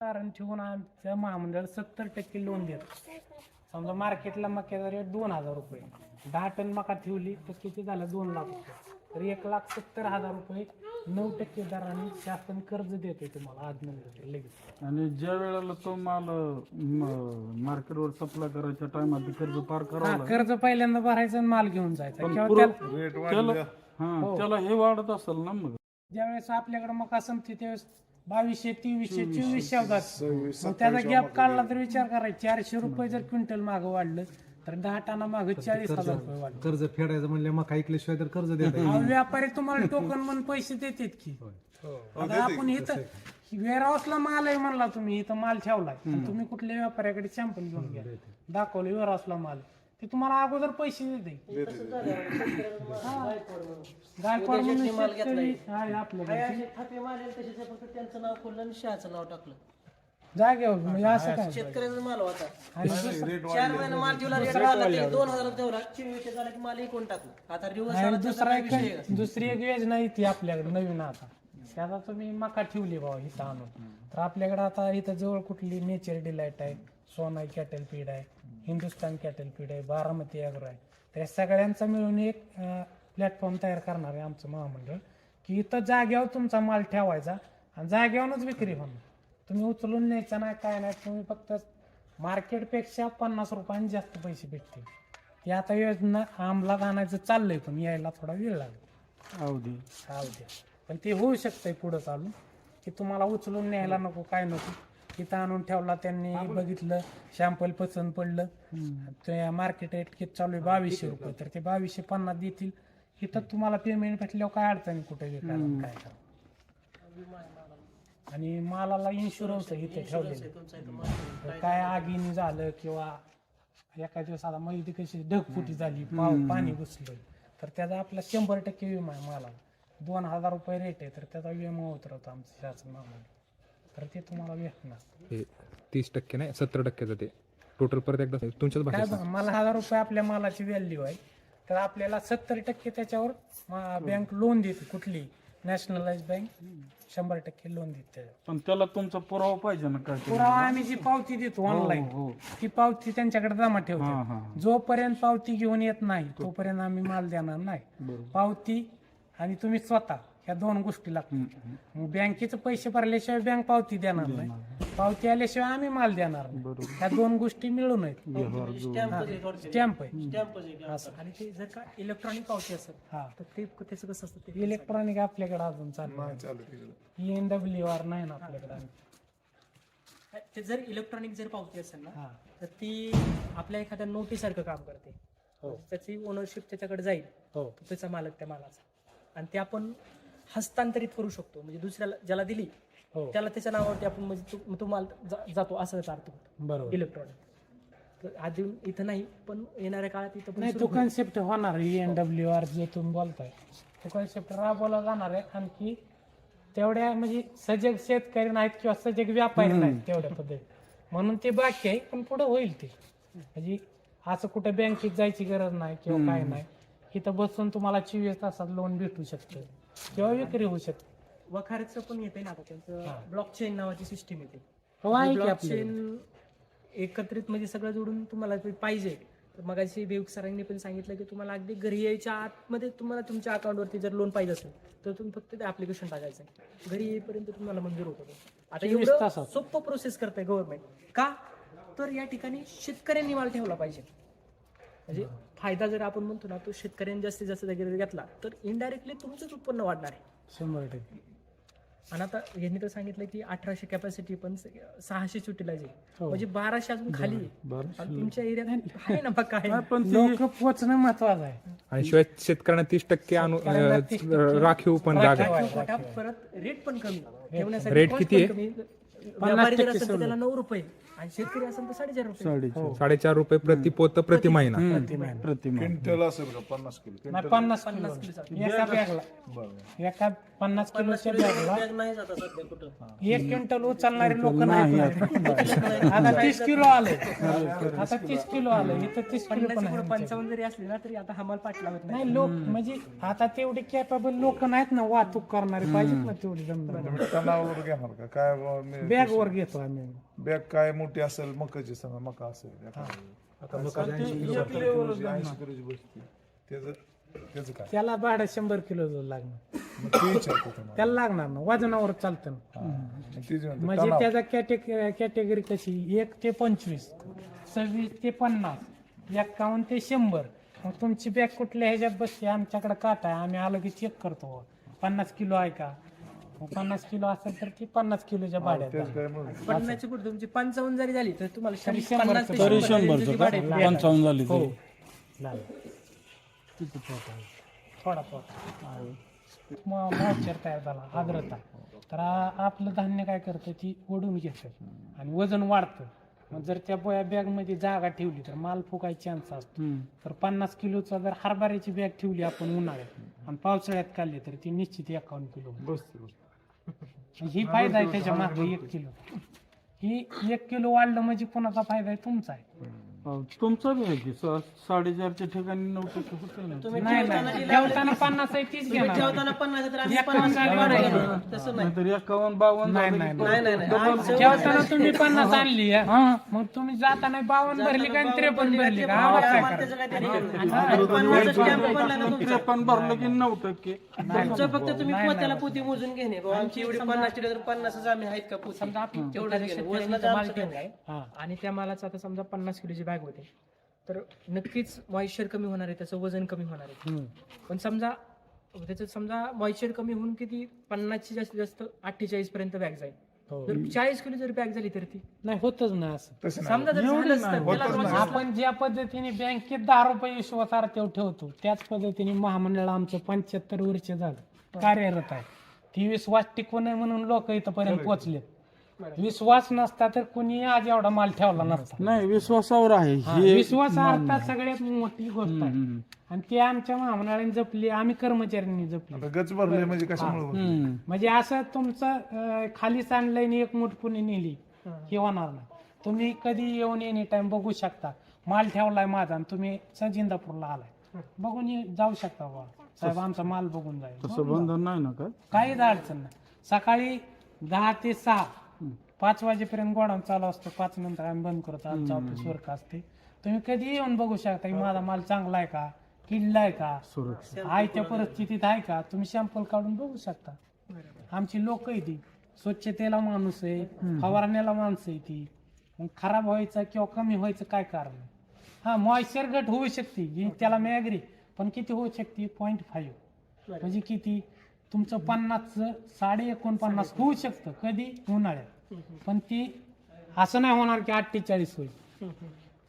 कारण ठेवून आमच्या महामंडळ सत्तर टक्के लोन देत. समजा मार्केटला मक्याचा रेट दोन हजार रुपये दहा टन मका ठेवली तर किती झालं? दोन लाख रुपये. तर एक लाख सत्तर हजार रुपये नऊ टक्के दराने शासन कर्ज देते तुम्हाला आज नंतर लगेच. आणि ज्या वेळेला तो माल मार्केटवर सप्लाय करायच्या टायमात कर्ज पार हा करावं कर्ज पहिल्यांदा भरायचं आणि माल घेऊन जायचा. किंवा पुरं- त्याला त्याला हा. त्याला हे वाढत असेल ना मग. ज्यावेळेस आपल्याकडे मका संपते त्यावेळेस बावीसशे तेवीसशे चोवीसशे होतात मग त्याचा गॅप काढला तर विचार करायचा. चारशे रुपये जर क्विंटल मागं वाढलं तर दहा टना मागं चाळीस हजार रुपये वाढलं. कर्ज फेडायचं म्हणलं मग ऐकल्याशिवाय तर कर्ज देत अहो, व्यापारी तुम्हाला टोकन म्हणून पैसे देतात की. आता आपण इथं वेअर हाऊसला माल आहे म्हणला तुम्ही इथं माल ठेवलाय. आणि तुम्ही कुठल्या व्यापाऱ्याकडे सॅम्पल घेऊन घ्या. दाखवले वेअर हाऊसला माल. ते तुम्हाला अगोदर पैसे देते. हा. गायकवाड म्हणून. शेतकरी आहे आपल्याकडे थापे मारले तसेच फक्त त्यांचं नाव खोललं आणि शहाचं नाव टाकलं. जागेवर म्हणजे असं काय? शेतकऱ्याचा माल होता. आणि दुसरं- चार महिने माल ठेवला रेट वाढला ते दोन हजार ठेवला झाला की माल एकूण टाकलं? आता रिवर्स आणि आला तर दुसरा एक विषय आहे. दुसरी एक योजना येते आपल्याकडे नवीन आता. त्याचा तुम्ही मका ठेवली भाऊ इथं आणून. तर आपल्याकडे आता इथं जवळ कुठली नेचर डिलाईट आहे सोनाई कॅटल फीड आहे. हिंदुस्तान कॅटल फीड आहे बारामती अॅग्रो आहे. तर या सगळ्यांचा मिळून एक प्लॅटफॉर्म तयार करणार आहे आमचं महामंडळ की इथं जाग्यावर तुमचा माल ठेवायचा आणि जाग्यावरच विक्री होणार. तुम्ही उचलून न्यायचा नाही काय नाही तुम्ही फक्त मार्केटपेक्षा पन्नास रुपयांनी जास्त पैसे भेटतील. ते आता योजना अंमलात आणायचं चाललंय पण यायला थोडा वेळ लागेल. अवधी उद्या पण ते होऊ शकतंय पुढं चालून की तुम्हाला उचलून न्यायला नको काय नको. तिथं आणून ठेवला त्यांनी बघितलं शॅम्पल पसंत पडलं. त्या मार्केट रेट किती चालू आहे? बावीसशे रुपये. तर ते बावीसशे पन्नास देतील. इथं तुम्हाला पेमेंट भेटल्यावर काय अडचणी कुठे काय करा? आणि मालाला इन्शुरन्स इथे ठेवलेलं. इथं काय आगीने झालं किंवा एका दिवस आता मध्ये कशी ढगफुटी झाली पाणी घुसलं तर त्याचा आपला शंभर टक्के विमा आहे मला दोन हजार रुपये रेट आहे तर त्याचा विमा उतरवतो आमचं शासन मागून तर ते तुम्हाला भेटणार हे तीस टक्के नाही सत्तर टक्क्याचं ते टोटल परत एकदा सांग. तुमच्याच काय भाषेत बघा मला हजार रुपये आपल्या मालाची व्हॅल्यू आहे. तर आपल्याला सत्तर टक्के त्याच्यावर बँक लोन देते कुठली? नॅशनलाइज बँक शंभर टक्के लोन देते त्याच्यावर. पण त्याला तुमचा पुरावा पाहिजे ना काय पुरावा आम्ही जी पावती देतो ऑनलाईन हो. ती पावती त्यांच्याकडे जमा हा ठेवतो हा. जोपर्यंत पावती घेऊन येत नाही तोपर्यंत आम्ही माल देणार नाही. पावती आणि तुम्ही स्वतः ह्या दोन गोष्टी लागतात मग बँकेचे पैसे भरल्याशिवाय बँक पावती देणार नाही. पावती आल्याशिवाय आम्ही माल देणार नाही. ह्या दोन गोष्टी मिळून आहेत. स्टॅम्प आहे. असं. आणि ते जर का इलेक्ट्रॉनिक पावती असेल हा. तर ते त्याचं कसं असतं ते? इलेक्ट्रॉनिक आपल्याकडे अजून चालू एन डब्ल्यू आर नाही ना आपल्याकडे. ते जर इलेक्ट्रॉनिक जर पावती असेल ना हा. तर ती आपल्या एखाद्या नोटीसारखं काम करते. त्याची ओनरशिप त्याच्याकडे जाईल. हो. तो त्याचा मालक त्या मालाचा. आणि ते आपण हस्तांतरित करू शकतो. म्हणजे दुसऱ्याला ज्याला दिली हो. त्याला त्याच्या नावावरती आपण म्हणजे तो तो माल जा- जातो असं त्याचा अर्थ होतो. बरोबर. इलेक्ट्रॉनिक तर आधी इथं नाही पण येणाऱ्या काळात इथं पण नाही सुरू तो कन्सेप्ट होणार एन डब्ल्यू आर जो तुम्ही बोलताय. तो कन्सेप्ट राबवला जाणार आहे आणखी तेवढ्या म्हणजे सजग शेतकरी नाहीत किंवा सजग व्यापारी नाहीत तेवढ्या पद्धती म्हणून ते बाकी आहे पण पुढे होईल ते. म्हणजे असं कुठे बँकेत जायची गरज नाही किंवा काय नाही. इथं बसून तुम्हाला चोवीस तासात लोन भेटू शकतं. किंवा विक्री होऊ शकते वखारचं पण येते ना आता त्यांचं ब्लॉकचेन नावाची सिस्टीम येते हो आहे की आपल्याकडे. ब्लॉकचेन एकत्रित म्हणजे सगळं जोडून तुम्हाला ते पाहिजे तर मगाशी बेउक सरांनी पण सांगितलं की तुम्हाला अगदी घरी यायच्या आतमध्ये तुम्हाला तुमच्या अकाउंटवरती जर लोन पाहिजे असेल तर तुम्ही फक्त ते ऍप्लिकेशन टाकायचं आहे. घरी येईपर्यंत तुम्हाला मंजूर होतं ते. आता 24 एवढं तासात. सोपं प्रोसेस करते गव्हर्नमेंट का तर या ठिकाणी शेतकऱ्यांनी माल ठेवला पाहिजे म्हणजे फायदा जर आपण म्हणतो ना तो शेतकऱ्यांनी जास्तीत जास्त जागेवर घेतला तर इनडायरेक्टली तुमचंच उत्पन्न वाढणार आहे शंभर टक्के आणि आता यांनी तर सांगितलं की अठराशे कॅपॅसिटी पण सहाशे युटिलाइज आहे हो. म्हणजे बाराशे अजून खाली आहे. बाराशे. आणि तुमच्या एरियात आहे ना बघ काय नाही, पण ती लोक पोचणं महत्वाचं आहे आणि शिवाय शेतकऱ्यांना तीस टक्के अनु शेतकऱ्यांना अं, 30 टक्के राखीव पण जागा आहे. राखीव. पोटा परत रेट पण कमी ठेवण्यासाठी रेट cost किती पण आहे? कमी. पन्नास व्यापारी जर टक्के असेल तर सवलत. त्याला नऊ रुपये आणि शेतकरी असेल तर साडेचार रुपये. साडेचार. साडेचार रुपये प्रति पोत प्रति महिना. प्रतिमा क्विंटल असेल का? पन्नास किलो. नाही पन्नास पन्नास किलो एका बॅगला. बरं एका पन्नास किलोच्या बॅगला बॅग नाही जात आता सध्या कुठं. एक क्विंटल उचलणारे लोक नाही आता तीस किलो आले. आता तीस किलो आले. इथं तीस किलो पण पन्नास आहे. पुढे पंचावन्न जरी असले ना तरी आता हमाल पाठ लागत नाही. नाही लोक म्हणजे आता तेवढे कॅपेबल लोक नाहीत ना वाहतूक करणारे. पाहिजेत ना तेवढी जमणार घेणार का? काय बुवा, मी बॅग वर घेतो आम्ही. बॅग काय मोठी असेल मकाची समजा मका असेल. आता मका ते ऐंशी किलो एक लेवलच आहे ऐंशी ना. किलोची बसते. त्याचं त्याचं काय? त्याला भाडं शंभर किलो लागणार. मग ते विचारतो तुम्हाला. त्याला लागणार ना वजनावर चालतं ना. मग म्हणजे तणाव. त्याचा कॅटेग कॅटेगरी कशी? एक ते पंचवीस सव्वीस ते पन्नास एक्कावन्न ते शंभर. मग तुमची बॅग कुठल्या ह्याच्यात बसते? आमच्याकडे काटा आहे. आम्ही आलो की चेक करतो. पन्नास किलो आहे का? पन्नास किलो असेल तर ती पन्नास किलोच्या भाड्यात तेच. काय म्हणून पन्नासची पुढे तुमची पंचावन्न जरी झाली तर तुम्हाला तरी शंभर- पन्नास ते तरी पंचावन्न झाली हो तरी. लागेल. थोडा मॉइश्चर तयार झाला आर्द्रता तर आ- आपलं धान्य काय करतं ती ओढून घेतं आणि वजन वाढतं मग जर त्या बोया बॅगमध्ये जागा ठेवली तर माल फुकायचा चान्स असतो हम्म. तर पन्नास किलोचा जर हरभऱ्याची बॅग ठेवली आपण उन्हाळ्यात आणि पावसाळ्यात काढली तर ती निश्चित एकावन्न किलो. बसते बसते. ही फायदा आहे त्याच्यामागे एक किलो. ही एक किलो वाढलं म्हणजे कोणाचा फायदा आहे? तुमचा आहे. अहो, तुमचा बी आहे की सा- साडेचारच्या ठिकाणी नऊ टक्के होते ना तुम्ही नाही नाही. जेवताना पन्नास आहे तीच तुम्ही घेणार. जेवताना पन्नास आहे तर आम्ही एकावन्न पन्नास झाली वाढायला नाही. घेणार. तसं नाही. नाहीतर एकावन्न बावन्न नाही, झालं नाही, की नाही. नाही नाही आमचं जेवताना तुम्ही पन्नास आणली हा? मग तुम्ही जाताना बावन्न भरली का आणि त्रेपन्न भरली. का? आवाज काय आम्हाला करायचा? त्याचं काही देणं घेणं नाही. पन्नासचा stamp पडला ना तुमचा. त्रेपन्न भरलं की नऊ टक्के. तुमचं फक्त तुम्ही पोत्याला पोती मोजून घेणे बाबा आमची एवढी पन्नास किलो तर पन्नासच आम्ही आहेत का पोती? समजा आपण घेणं. माल ठेवलाय हा. आणि त्या मालाचं आता समजा पन्नास किलोची बॅग होते. तर नक्कीच मॉइश्चर कमी होणार आहे त्याचं वजन कमी होणार आहे. पण समजा त्याचं समजा मॉइश्चर कमी होऊन किती? पन्नासची जास्तीत जास्त अठ्ठेचाळीस पर्यंत बॅग जाईल. हो. जर चाळीस किलो जर बॅग झाली तर ती. नाही होतच ना असं. तसं नाही. समजा जर झालंच तर त्याला process- आपण ज्या पद्धतीने बँकेत दहा रुपये विश्वासार्थ ठेवतो त्याच पद्धतीने महामंडळ आमचं पंच्याहत्तर वर्ष झालं. कार्यरत आहे. ती विश्वास टिकू नये म्हणून लोक इथपर्यंत पोहोचले विश्वास नसता तर कुणी आज एवढा माल ठेवला नसता. नाही विश्वासावर आहे. हा, हे विश्वास अर्थात सगळ्यात मोठी गोष्ट आहे. हम्म. आणि ते आमच्या महामंडळाने जपली आम्ही कर्मचाऱ्यांनी जपली. आता गच भरले म्हणजे कशामुळे होतं? हम्म. म्हणजे असं तुमचं अं, खाली सांडलंय एक मूठ कुणी नेली हे. होणार नाही. तुम्ही कधी येऊन एनी टाइम बघू शकता. माल ठेवलाय माझा आणि तुम्ही सजिंदापूरला आलाय. बघून ये- जाऊ शकता बाबा साहेब आमचा माल बघून जाईल. तसं बंधन नाही ना काय? काहीच अडचण नाही. सकाळी दहा ते सहा पाच वाजेपर्यंत गोडाऊन चालू असतो. पाच नंतर आम्ही बंद करतो. आमचं ऑफिस वर्क असते. तुम्ही कधी येऊन बघू शकता की माझा माल चांगला आहे का? किडला आहे का? सुरक्षा. आहे त्या परिस्थितीत आहे का? तुम्ही सॅम्पल काढून बघू शकता. आमची लोक आहे ती. स्वच्छतेला माणूस आहे फवारण्याला माणसं आहे ती. मग खराब व्हायचं किंवा कमी व्हायचं काय कारण? आहे? हा मॉइश्चर घट होऊ शकते. ही त्याला मी पण किती होऊ शकते? पॉईंट फाईव्ह म्हणजे किती? तुमचं पन्नासचं साडे एकोणपन्नास. होऊ शकतं. कधी? उन्हाळ्यात. पण ती असं नाही होणार की अठ्ठेचाळीस होईल.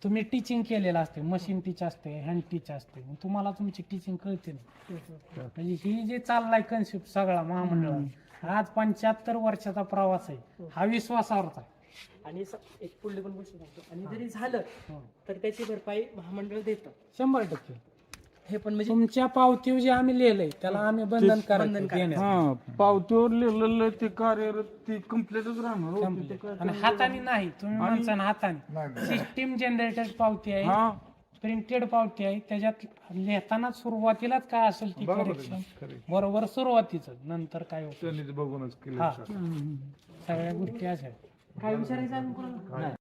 तुम्ही टीचिंग केलेलं असते मशीन टीच असते हँड टीच असते मग तुम्हाला तुमची टीचिंग कळते नाही. म्हणजे ही जे चाललाय कन्सेप्ट सगळा महामंडळात आज पंच्याहत्तर वर्षाचा प्रवास आहे. हा विश्वासावरचा आहे. आणि स- एक पुढली पण गोष्ट सांगतो. आणि जरी झालं तर त्याची भरपाई महामंडळ देतं. शंभर टक्के. हे पण म्हणजे तुमच्या पावतीवर जे आम्ही लिहिलंय त्याला आम्ही बंधन करायचं हा पावतीवर लिहिलेलं ते कार्यरत ते कम्प्लीटच राहणार हो. काय आणि हाताने नाही तुम्ही म्हणसान हाताने. सिस्टीम जनरेटेड पावती आहे हा. प्रिंटेड पावती आहे त्याच्यात लिहिताना सुरुवातीलाच काय असेल ती करेक्शन बरोबर सुरुवातीच नंतर काय होतं? त्यांनी ते बघूनच केलं हा. सगळ्या गोष्टी अशा आहेत. काय विचारायचं आहे